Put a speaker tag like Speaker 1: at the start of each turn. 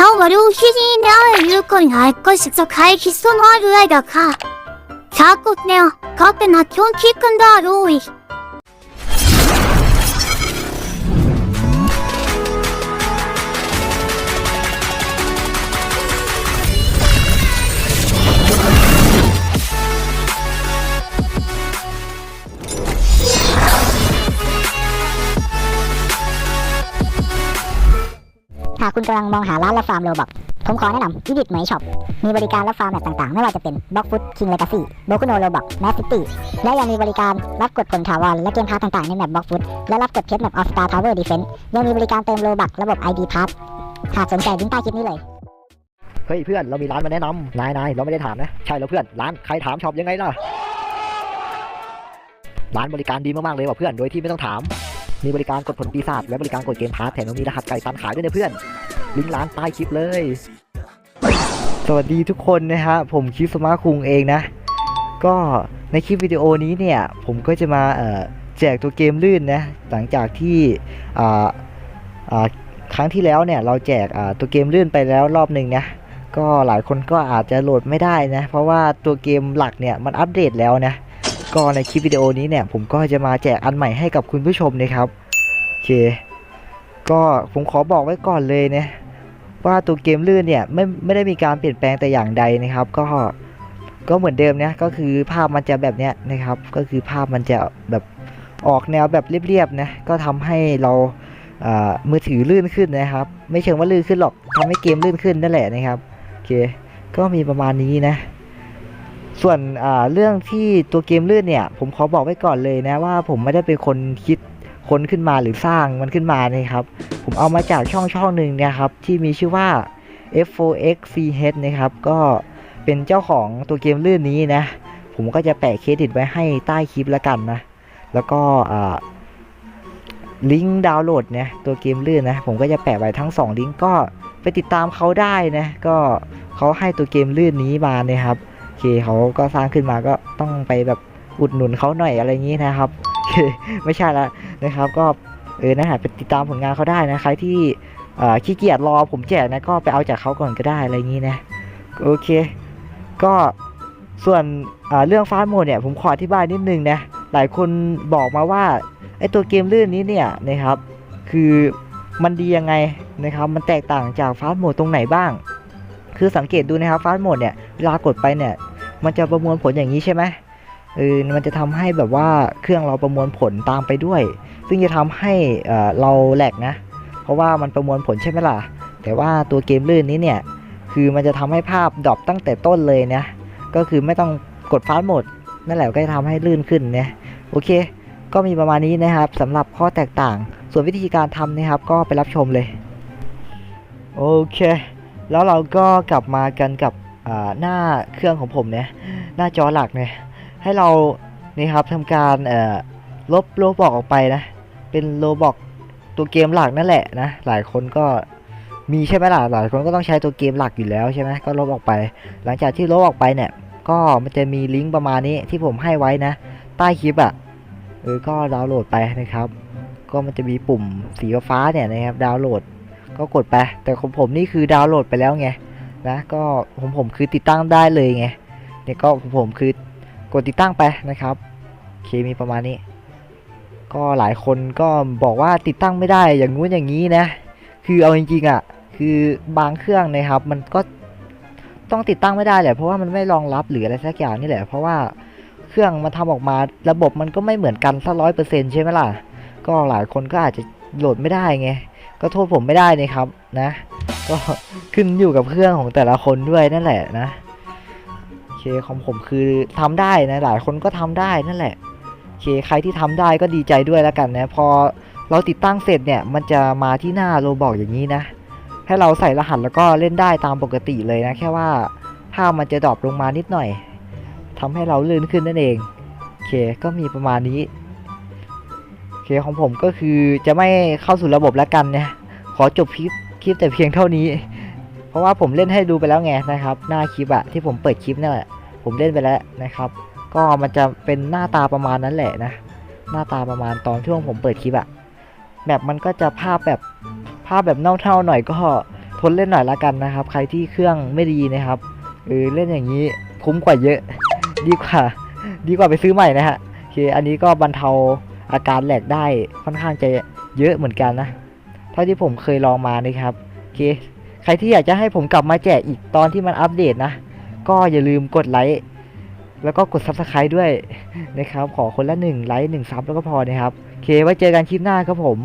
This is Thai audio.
Speaker 1: 顔が両肘にある有効に愛こしと回帰そのある間か。さあこねよ、かってなきょん聞くんだ
Speaker 2: คุณกำลังมองหาร้านรับฟาร์มโรบอกผมขอแนะนำวิดิตเหมยช็อป มีบริการรับฟาร์มแบบต่างๆ ไม่ว่าจะเป็นบล็อกฟุตคิงเลกาซี่โบคุโนโรบอกแมสซิตี้และยังมีบริการรับกดผลถาวรและเกมพาร์ทต่างๆ ในแมปบล็อกฟุตและรับกดเพชรแมปออฟสตาร์ทาวเวอร์ดีเฟนต์ยังมีบริการเติมโรบักระบบ ID p a s s หากสนใจลิงใต้คลิปนี้เลย
Speaker 3: เฮ้ยเพื่อนเรามีร้านมาแนะนำนายนายเราไม่ได้ถามนะใช่แล้วเพื่อนร้านใครถามช็อปยังไงล่ะร้านบริการดีมากๆเลยว่ะเพื่อนโดยที่ไม่ต้องถามมีบริการกดผลปีศาจและบริการกดเกมพาร์ทแถมยังมีรหัสไก่ตันขายด้วยนะเพื่อน ลิงก์ร้านใต้คลิปเลย สวัสดีทุกคนนะฮะผมคิดสมาคุงเองนะ ก็ในคลิปวิดีโอนี้เนี่ย ผมก็จะมาแจกตัวเกมลื่นนะ หลังจากที่ครั้งที่แล้วเนี่ย เราแจกตัวเกมลื่นไปแล้วรอบหนึ่งนะก็หลายคนก็อาจจะโหลดไม่ได้นะ เพราะว่าตัวเกมหลักเนี่ยมันอัปเดตแล้วนะ ก็ในคลิปวิดีโอนี้เนี่ย ผมก็จะมาแจกอันใหม่ให้กับคุณผู้ชมนะครับโอเค ก็ผมขอบอกไว้ก่อนเลยนะ ว่าตัวเกมลื่นเนี่ยไม่ไม่ได้มีการเปลี่ยนแปลงแต่อย่างใดนะครับ ก็ก็เหมือนเดิมนะก็คือภาพมันจะแบบเนี้ยนะครับ ก็คือภาพมันจะแบบออกแนวแบบเรียบๆนะก็ทำให้เราอ่ามือถือลื่นขึ้นนะครับ ไม่เชิงว่าลื่นขึ้นหรอกทำให้เกมลื่นขึ้นนั่นแหละนะครับโอเคก็มีประมาณนี้นะ ส่วนอ่าเรื่องที่ตัวเกมลื่นเนี่ย ผมขอบอกไว้ก่อนเลยนะว่าผมไม่ได้เป็นคนคิด ค้นขึ้นมาหรือสร้างมันขึ้นมานะครับ ผมเอามาจากช่องช่องหนึ่งนะครับที่มีชื่อว่า F4XCH นะครับก็เป็นเจ้าของตัวเกมลื่นนี้นะ ผมก็จะแปะเครดิตไว้ให้ใต้คลิปแล้วกันนะ แล้วก็ลิงก์ดาวน์โหลดเนี่ยตัวเกมลื่นนะ ผมก็จะแปะไว้ทั้ง 2 ลิงก์ก็ไปติดตามเขาได้นะก็เขาให้ตัวเกมลื่นนี้มานะครับโอเคเขาก็สร้างขึ้นมาก็ต้องไปแบบอุดหนุนเขาหน่อยอะไรอย่างนี้นะครับไม่ใช่ละ นะครับ ก็เออนะฮะไปติดตามผลงานเขาได้นะใครที่ขี้เกียจรอผมแจกนะก็ไปเอาจากเขาก่อนก็ได้อะไรอย่างนี้นะโอเค ก็ส่วนเรื่องฟาสโหมดเนี่ยผมขออธิบายนิดนึงนะหลายคนบอกมาว่าไอตัวเกมลื่นนี้เนี่ยนะครับ คือมันดียังไงนะครับ มันแตกต่างจากฟาสโหมดตรงไหนบ้าง คือสังเกตดูนะครับฟาสโหมดเนี่ยเวลากดไปเนี่ยมันจะประมวลผลอย่างนี้ใช่ไหม เออมันจะทำให้แบบว่าเครื่องเราประมวลผลตามไปด้วย ซึ่งจะทำให้เราแหลกนะ เพราะว่ามันประมวลผลใช่ไหมล่ะ แต่ว่าตัวเกมลื่นนี้เนี่ย คือมันจะทำให้ภาพดรอปตั้งแต่ต้นเลยนะ ก็คือไม่ต้องกดฟาสต์โหมดนั่นแหละก็จะทำให้ลื่นขึ้นนะโอเค ก็มีประมาณนี้นะครับสำหรับข้อแตกต่าง ส่วนวิธีการทำนะครับ ก็ไปรับชมเลย โอเค แล้วเราก็กลับมากันกับหน้าเครื่องของผมเนี่ยหน้าจอหลักเนี่ย ให้เรานี่ครับทำการเอ่อลบโลบอกออกไปนะ เป็นโลบอกตัวเกมหลักนั่นแหละนะ หลายคนก็มีใช่ไหมล่ะหลายคนก็ต้องใช้ตัวเกมหลักอยู่แล้วใช่ไหมก็ลบออกไป หลังจากที่ลบออกไปเนี่ย ก็มันจะมีลิงก์ประมาณนี้ที่ผมให้ไว้นะ ใต้คลิปอะ่ะเออก็ดาวน์โหลดไปนะครับ ก็มันจะมีปุ่มสีฟ้าเนี่ยนะครับดาวน์โหลด ก็กดไป แต่ของผมนี่คือดาวน์โหลดไปแล้วไงนะก็ของผมคือติดตั้งได้เลยไงเนี่ยก็ของผมคือ กดติดตั้งไปนะครับเคมีประมาณนี้ ก็หลายคนก็บอกว่าติดตั้งไม่ได้อย่างงู้นอย่างนี้นะ คือเอาจริงๆอะ คือบางเครื่องนะครับ มันก็ต้องติดตั้งไม่ได้แหละเพราะว่ามันไม่รองรับหรืออะไรสักอย่างนี่แหละ เพราะว่าเครื่องมันทำออกมาระบบมันก็ไม่เหมือนกันสักร้อยเปอร์เซ็นต์ใช่ไหมล่ะ ก็หลายคนก็อาจจะโหลดไม่ได้ไง ก็โทษผมไม่ได้นะครับนะ ก็ขึ้นอยู่กับเครื่องของแต่ละคนด้วยนั่นแหละนะ เคของผมคือทำได้นะหลายคนก็ทำได้นั่นแหละโอเคใครที่ทำได้ก็ดีใจด้วยแล้วกันนะ พอเราติดตั้งเสร็จเนี่ยมันจะมาที่หน้าโรบอกอย่างนี้นะให้เราใส่รหัสแล้วก็เล่นได้ตามปกติเลยนะ แค่ว่าภาพมันจะดรอปลงมานิดหน่อยทำให้เราลื่นขึ้นนั่นเองโอเคก็มีประมาณนี้โอเคของผมก็คือจะไม่เข้าสู่ระบบแล้วกันนะขอจบคลิปคลิปแต่เพียงเท่านี้ เพราะว่าผมเล่นให้ดูไปแล้วไงนะครับ หน้าคลิปอะที่ผมเปิดคลิปนั่แหละผมเล่นไปแล้วนะครับ ก็มันจะเป็นหน้าตาประมาณนั้นแหละนะ หน้าตาประมาณตอนช่วงผมเปิดคลิปอะแบบมันก็จะภาพแบบภาพแบบเน่าๆหน่อยก็ทนเล่นหน่อยละกันนะครับ ใครที่เครื่องไม่ดีนะครับเออเล่นอย่างนี้คุ้มกว่าเยอะ ดีกว่า ดีกว่าไปซื้อใหม่นะฮะโอเคอันนี้ก็บรรเทาอาการแหลกได้ค่อนข้างจะเยอะเหมือนกันนะ เท่าที่ผมเคยลองมานะครับโอเค ใครที่อยากจะให้ผมกลับมาแจกอีกตอนที่มันอัปเดตนะ ก็อย่าลืมกดไลค์แล้วก็กด Subscribe ด้วยนะครับ ขอคนละ1ไลค์1ซับแล้วก็พอนะครับ โอเค ไว้เจอกันคลิปหน้าครับผม